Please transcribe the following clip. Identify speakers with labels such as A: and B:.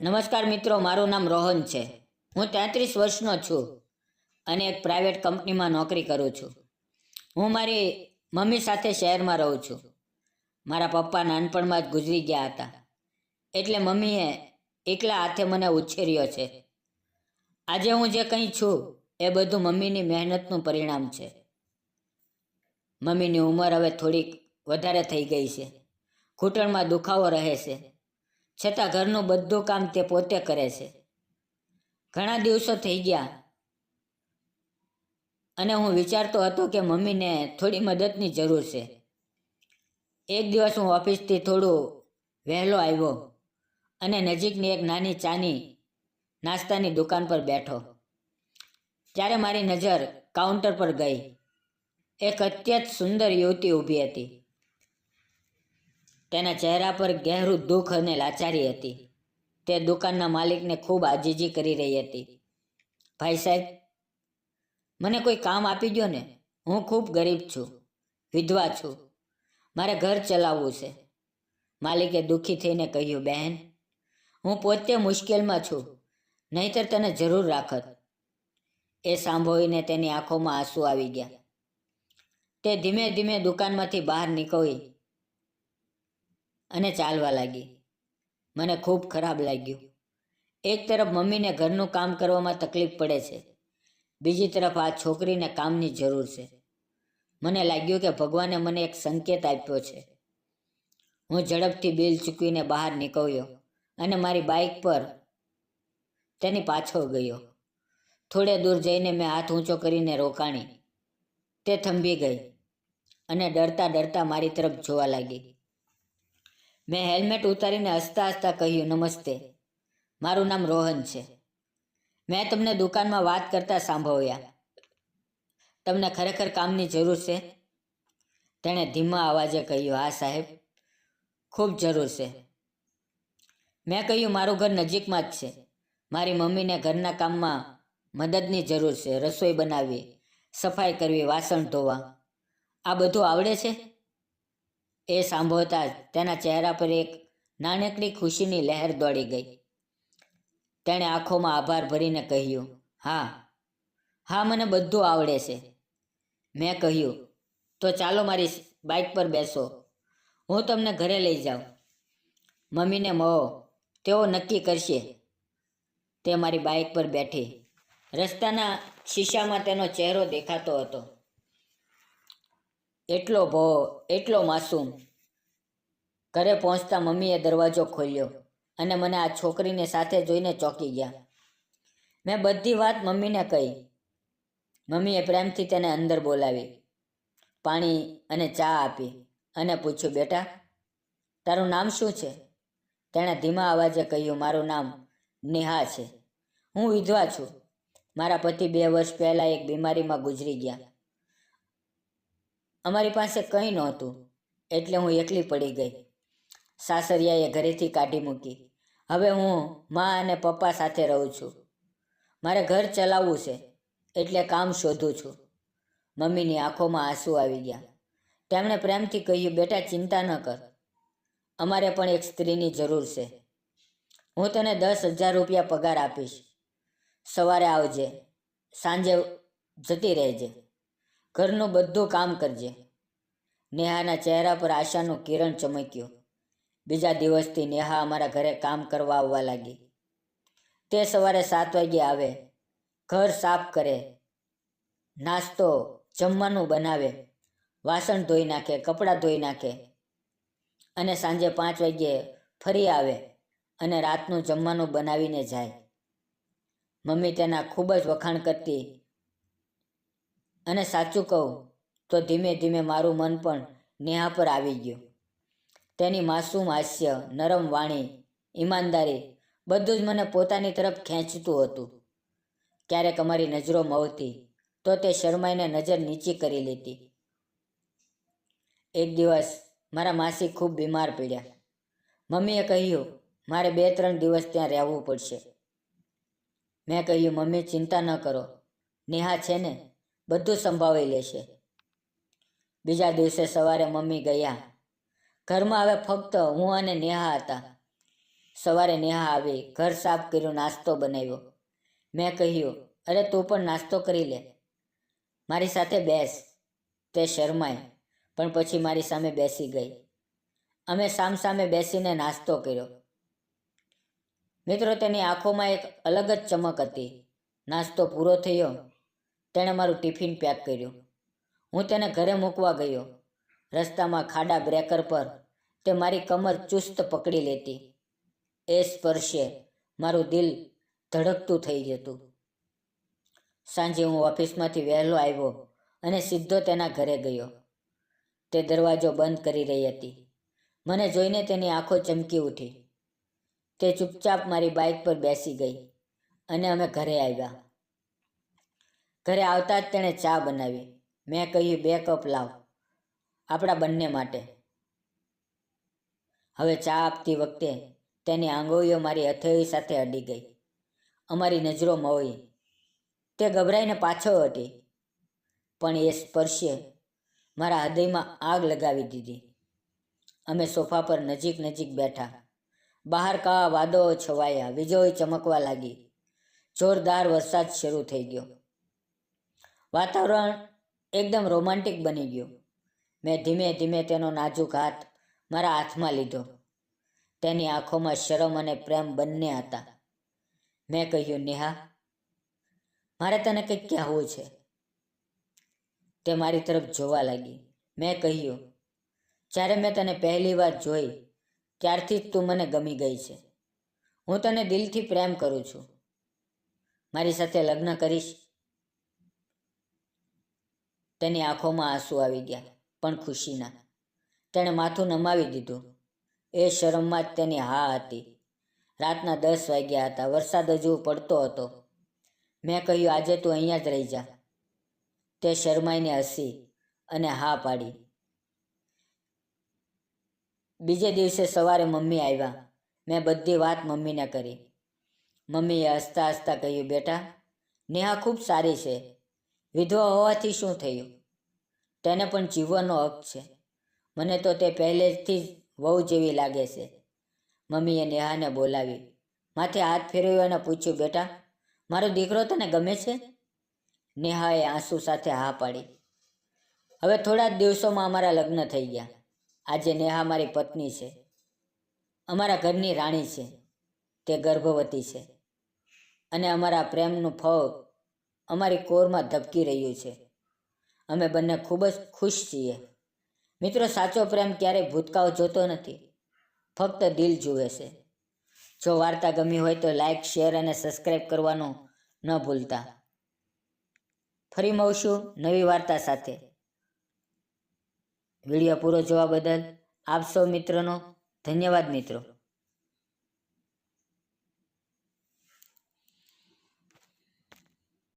A: નમસ્કાર મિત્રો, મારું નામ રોહન છે. હું તેત્રીસ વર્ષનો છું અને એક પ્રાઇવેટ કંપનીમાં નોકરી કરું છું. હું મારી મમ્મી સાથે શહેરમાં રહું છું. મારા પપ્પા નાનપણમાં જ ગુજરી ગયા હતા. એટલે મમ્મીએ એકલા હાથે મને ઉછેર્યો છે. આજે હું જે કંઈ છું એ બધું મમ્મીની મહેનતનું પરિણામ છે. મમ્મીની ઉંમર હવે થોડીક વધારે થઈ ગઈ છે. ઘૂંટણમાં દુખાવો રહે છે. છતાં ઘરનું બધું કામ તે પોતે કરે છે. ઘણા દિવસો થઈ ગયા. અને હું વિચારતો હતો કે મમ્મીને થોડી મદદની જરૂર છે. એક દિવસ હું ઓફિસથી થોડું વહેલો આવ્યો અને નજીકની એક નાની ચાની નાસ્તાની દુકાન પર બેઠો. ત્યારે મારી નજર કાઉન્ટર પર ગઈ. એક અત્યંત સુંદર યુવતી ઊભી હતી. તેના ચહેરા પર ગહેરું દુઃખ અને લાચારી હતી. તે દુકાનના માલિકને ખૂબ આજીજી કરી રહી હતી. ભાઈ સાહેબ, મને કોઈ કામ આપી દો ને. હું ખૂબ ગરીબ છું, વિધવા છું. મારે ઘર ચલાવવું છે. માલિકે દુઃખી થઈને કહ્યું, બહેન, હું પોતે મુશ્કેલમાં છું. નહીતર તને જરૂર રાખત. એ સાંભળીને તેની આંખોમાં આંસુ આવી ગયા. તે ધીમે ધીમે દુકાનમાંથી બહાર નીકળી અને ચાલવા લાગી. મને ખૂબ ખરાબ લાગ્યું. એક તરફ મમ્મીને ઘરનું કામ કરવામાં તકલીફ પડે છે. બીજી તરફ આ છોકરીને કામની જરૂર છે. મને લાગ્યું કે ભગવાને મને એક સંકેત આપ્યો છે. હું ઝડપથી બિલ ચૂકવીને બહાર નીકળ્યો અને મારી બાઇક પર તેની પાછળ ગયો. થોડે દૂર જઈને મેં હાથ ઊંચો કરીને રોકાણી. તે થંભી ગઈ અને ડરતા ડરતા મારી તરફ જોવા લાગી. મેં હેલ્મેટ ઉતારીને હસતા હસતા કહ્યું, નમસ્તે. મારું નામ રોહન છે. મેં તમને દુકાનમાં વાત કરતા સાંભળ્યા. તમને ખરેખર કામની જરૂર છે? તેણે ધીમા અવાજે કહ્યું, હા, સાહેબ. ખૂબ જરૂર છે. મેં કહ્યું, મારું ઘર નજીકમાં જ છે. મારી મમ્મીને ઘરના કામમાં મદદની જરૂર છે. રસોઈ બનાવવી સફાઈ કરવી, વાસણ ધોવા. આ બધું આવડે છે? એ સાંભળતા જ તેના ચહેરા પર એક નાનકડી ખુશીની લહેર દોડી ગઈ. તેણે આંખોમાં આભાર ભરીને કહ્યું, હા હા, મને બધું આવડે છે. મેં કહ્યું, તો ચાલો મારી બાઇક પર બેસો. હું તમને ઘરે લઈ જાઉં. મમ્મીને મહો તેઓ નક્કી કરશે. તે મારી બાઇક પર બેઠી. રસ્તાના શીશામાં તેનો ચહેરો દેખાતો હતો. એટલો ભો, એટલો માસૂમ. ઘરે પહોંચતા મમ્મીએ દરવાજો ખોલ્યો અને મને આ છોકરીને સાથે જોઈને ચોંકી ગયા. મેં બધી વાત મમ્મીને કહી. મમ્મીએ પ્રેમથી તેને અંદર બોલાવી, પાણી અને ચા આપી અને પૂછ્યું, બેટા, તારું નામ શું છે? તેણે ધીમા અવાજે કહ્યું, મારું નામ નેહા છે. હું વિધવા છું. મારા પતિ બે વર્ષ પહેલાં એક બીમારીમાં ગુજરી ગયા. અમારી પાસે કંઈ નહોતું, એટલે હું એકલી પડી ગઈ. સાસરિયાએ ઘરેથી કાઢી મૂકી. હવે હું મા અને પપ્પા સાથે રહું છું. મારે ઘર ચલાવવું છે, એટલે કામ શોધું છું. મમ્મીની આંખોમાં આંસુ આવી ગયા. તેમણે પ્રેમથી કહ્યું, બેટા, ચિંતા ન કર. અમારે પણ એક સ્ત્રીની જરૂર છે. હું તને દસ હજાર રૂપિયા પગાર આપીશ. સવારે આવજે. સાંજે જતી રહેજે. ઘરનું બધું કામ કરજે. નેહાના ચહેરા પર આશાનું કિરણ ચમક્યું. બીજા દિવસથી નેહા અમારા ઘરે કામ કરવા આવવા લાગી. તે સવારે સાત વાગે આવે. ઘર સાફ કરે. નાસ્તો, જમવાનું બનાવે. વાસણ ધોઈ નાખે, કપડાં ધોઈ નાખે. અને સાંજે પાંચ વાગ્યે ફરી આવે અને રાતનું જમવાનું બનાવીને જાય. મમ્મી તેના ખૂબ જ વખાણ કરતી અને સાચું કહું તો ધીમે ધીમે મારું મન પણ નેહા પર આવી ગયું. તેની માસૂમ હાસ્ય, નરમ વાણી, ઈમાનદારી બધું જ મને પોતાની તરફ ખેંચતું હતું. ક્યારેક અમારી નજરો મળતી તો તે શરમાઈને નજર નીચી કરી લેતી. એક દિવસ મારા માસી ખૂબ બીમાર પડ્યા. મમ્મીએ કહ્યું, મારે બે ત્રણ દિવસ ત્યાં રહેવું પડશે. મેં કહ્યું, મમ્મી, ચિંતા ન કરો. નેહા છે ને બધું સંભાળી લેશે બીજા દિવસે સવારે મમ્મી ગયા. ઘરમાં હવે ફક્ત હું અને નેહા હતા. સવારે નેહા આવી, ઘર સાફ કર્યું, નાસ્તો બનાવ્યો. મેં કહ્યું, અરે, તું પણ નાસ્તો કરી લે. મારી સાથે બેસ. તે શરમાય, પણ પછી મારી સામે બેસી ગઈ. અમે સામસામે બેસીને નાસ્તો કર્યો. મિત્રો, તેની આંખોમાં એક અલગ જ ચમક હતી. નાસ્તો પૂરો થયો. તેણે મારું ટિફિન પેક કર્યું. હું તેને ઘરે મૂકવા ગયો. રસ્તામાં ખાડા બ્રેકર પર તે મારી કમર ચુસ્ત પકડી લેતી. એ સ્પર્શે મારું દિલ ધડકતું થઈ જતું. સાંજે હું ઓફિસમાંથી વહેલો આવ્યો અને સીધો તેના ઘરે ગયો. તે દરવાજો બંધ કરી રહી હતી. મને જોઈને તેની આંખો ચમકી ઉઠી. તે ચૂપચાપ મારી બાઇક પર બેસી ગઈ અને અમે ઘરે આવ્યા. ઘરે આવતા જ તેણે ચા બનાવી. મેં કહ્યું, બે કપ લાવ, આપણા બંને માટે. હવે ચા આપતી વખતે તેની આંગળીઓ મારી હથેળી સાથે અડી ગઈ. અમારી નજરો મળી. તે ગભરાઈને પાછો હતી, પણ એ સ્પર્શે મારા હૃદયમાં આગ લગાવી દીધી. અમે સોફા પર નજીક નજીક બેઠા. બહાર કાળા વાદળો છવાયા, વીજળી ચમકવા લાગી. જોરદાર વરસાદ શરૂ થઈ ગયો. વાતાવરણ એકદમ રોમાન્ટિક બની ગયું. મેં ધીમે ધીમે તેનો નાજુક હાથ મારા હાથમાં લીધો. તેની આંખોમાં શરમ અને પ્રેમ બંને હતા. મેં કહ્યું, નેહા, મારે તને કંઈક કહેવું છે. તે મારી તરફ જોવા લાગી. મેં કહ્યું, જ્યારે મેં તને પહેલી વાર જોઈ, ત્યારથી જ તું મને ગમી ગઈ છે. હું તને દિલથી પ્રેમ કરું છું. મારી સાથે લગ્ન કરીશ તેની આંખોમાં આંસુ આવી ગયા, પણ ખુશીના તેણે માથું નમાવી દીધું. એ શરમમાં જ તેની હા હતી. રાતના દસ વાગ્યા હતા. વરસાદ હજુ પડતો હતો. મેં કહ્યું, આજે તું અહીંયા જ રહી જા. તે શરમાઈને હસી અને હા પાડી. બીજે દિવસે સવારે મમ્મી આવ્યા. મેં બધી વાત મમ્મીને કરી. મમ્મીએ હસતા હસતા કહ્યું, બેટા, નેહા ખૂબ સારી છે. વિધવા હોવાથી શું થયું? તેને પણ જીવવાનો હક છે. મને તો તે પહેલેથી જ વહુ જેવી લાગે છે. મમ્મીએ નેહાને બોલાવી. માથે હાથ ફેરવ્યો અને પૂછ્યું, બેટા, મારો દીકરો તને ગમે છે? નેહાએ આંસુ સાથે હા પાડી. હવે થોડા જ દિવસોમાં અમારા લગ્ન થઈ ગયા. આજે નેહા મારી પત્ની છે. અમારા ઘરની રાણી છે. તે ગર્ભવતી છે. અને અમારા પ્રેમનું ફળ અમારી કોરમાં ધબકી રહ્યું છે. અમે બંને ખૂબ જ ખુશ છીએ. મિત્રો, સાચો પ્રેમ ક્યારેય ભૂતકાળ જોતો નથી. ફક્ત દિલ જુએ છે. જો વાર્તા ગમી હોય તો લાઇક શેર અને સબસ્ક્રાઈબ કરવાનું ન ભૂલતા. ફરી મળશું નવી વાર્તા સાથે. વીડિયો પૂરો જોવા બદલ આપ સૌ મિત્રોનો ધન્યવાદ મિત્રો.